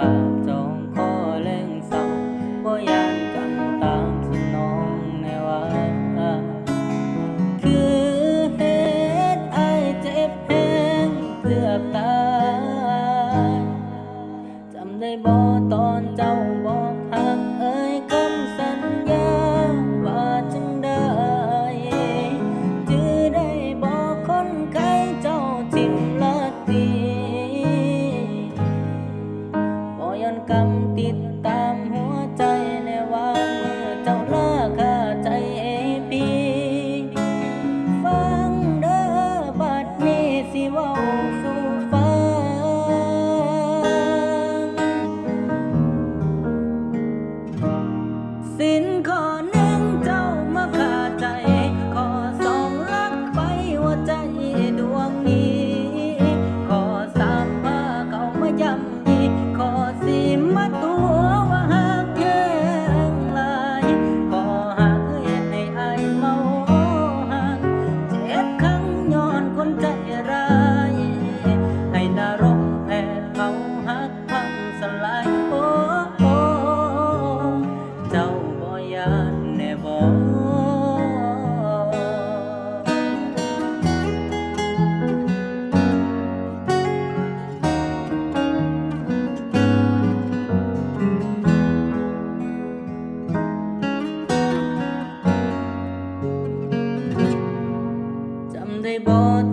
บาองขอเล่งสักบ่ยังกัตามสนองในว่าคือเหตุไอเจ็บแหงเพื่อตาย welcome.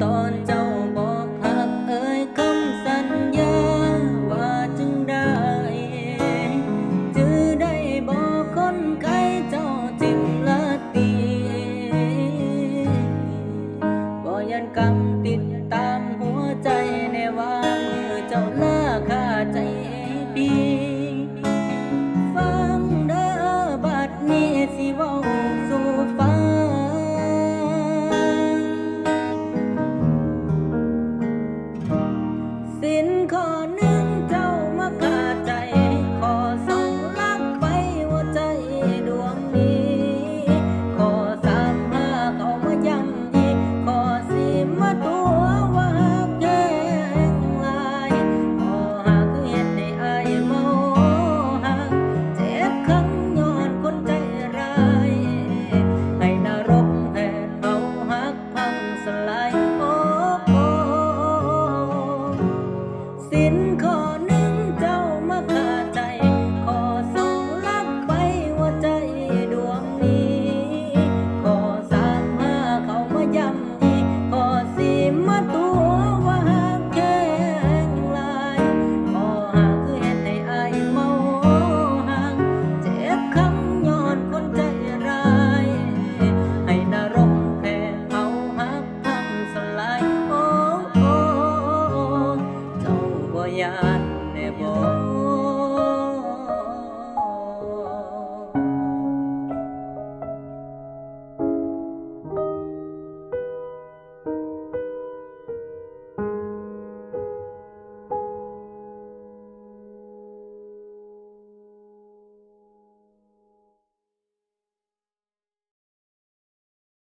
ตอนเจ้าบอกหักเอ่ยคำสัญญาว่าจึงได้ จือได้บอกคนไกลเจ้าจิ้มละตีบ่ยันกำติดตาม สินคน দেবো